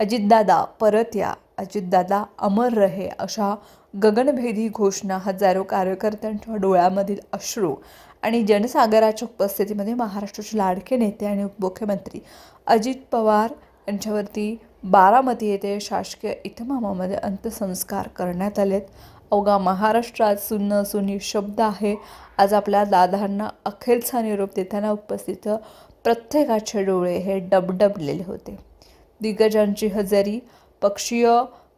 अजितदादा परत या. अजितदादा अमर रहे अशा गगनभेदी घोषणा हजारो कार्यकर्त्यांच्या डोळ्यामधील अश्रू आणि जनसागराच्या उपस्थितीमध्ये महाराष्ट्राचे लाडके नेते आणि उपमुख्यमंत्री अजित पवार यांच्यावरती बारामती येथे शासकीय इतमामामध्ये अंत्यसंस्कार करण्यात आलेत. अवघा महाराष्ट्रात सुन्न सुनी शब्द आहे. आज आपल्या दादांना अखेरचा निरोप देताना उपस्थित प्रत्येकाचे डोळे हे डबडबलेले होते. दिग्गजांची हजेरी पक्षीय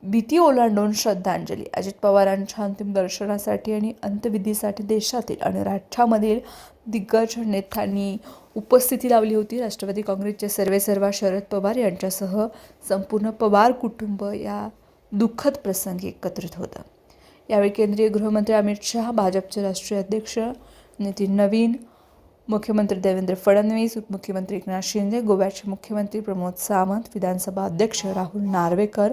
भीती ओलांडून श्रद्धांजली. अजित पवारांच्या अंतिम दर्शनासाठी आणि अंत्यविधीसाठी देशातील आणि राज्यामधील दिग्गज नेत्यांनी उपस्थिती लावली होती. राष्ट्रवादी काँग्रेसचे सर्वेसर्वा शरद पवार यांच्यासह संपूर्ण पवार कुटुंब या दुःखद प्रसंगी एकत्रित होतं. यावेळी केंद्रीय गृहमंत्री अमित शहा भाजपचे राष्ट्रीय अध्यक्ष नितीन नवीन मुख्यमंत्री देवेंद्र फडणवीस उपमुख्यमंत्री एकनाथ शिंदे गोव्याचे मुख्यमंत्री प्रमोद सावंत विधानसभा अध्यक्ष राहुल नार्वेकर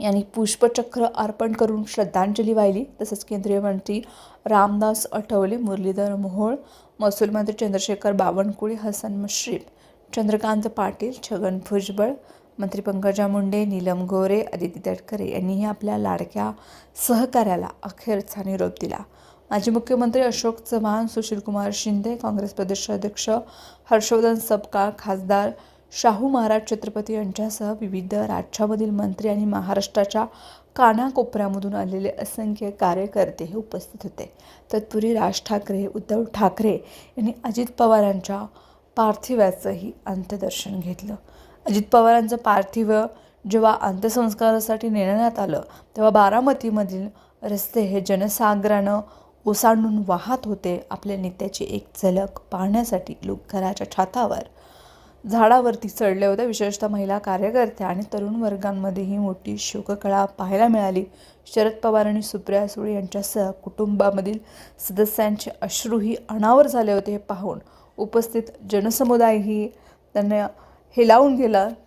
यांनी पुष्पचक्र अर्पण करून श्रद्धांजली वाहिली. तसंच केंद्रीय मंत्री रामदास आठवले मुरलीधर मोहोळ महसूल मंत्री चंद्रशेखर बावनकुळे हसन मुश्रीफ चंद्रकांत पाटील छगन भुजबळ मंत्री पंकजा मुंडे नीलम गोरे आदिती तटकरे यांनीही आपल्या लाडक्या सहकार्याला अखेरचा निरोप दिला. माजी मुख्यमंत्री अशोक चव्हाण सुशीलकुमार शिंदे काँग्रेस प्रदेशाध्यक्ष हर्षवर्धन सपकाळ खासदार शाहू महाराज छत्रपती यांच्यासह विविध राज्यामधील मंत्री आणि महाराष्ट्राच्या कानाकोपऱ्यामधून आलेले असंख्य कार्यकर्ते हे उपस्थित होते. तत्पूर्वी राज ठाकरे उद्धव ठाकरे यांनी अजित पवारांच्या पार्थिवाचंही अंत्यदर्शन घेतलं. अजित पवारांचं पार्थिव जेव्हा अंत्यसंस्कारासाठी नेण्यात आलं तेव्हा बारामतीमधील रस्ते हे जनसागरानं ओसांडून वाहत होते आपल्या नेत्याची एक झलक पाहण्यासाठी लोक घराच्या छातावर झाडावरती चढले होते विशेषतः महिला कार्यकर्त्या आणि तरुण वर्गांमध्ये ही मोठी शोककळा पाहायला मिळाली. शरद पवार आणि सुप्रिया सुळे यांच्यासह कुटुंबामधील सदस्यांचे अश्रूही अनावर झाले होते. हे पाहून उपस्थित जनसमुदायही त्यांना हेलावून गेला.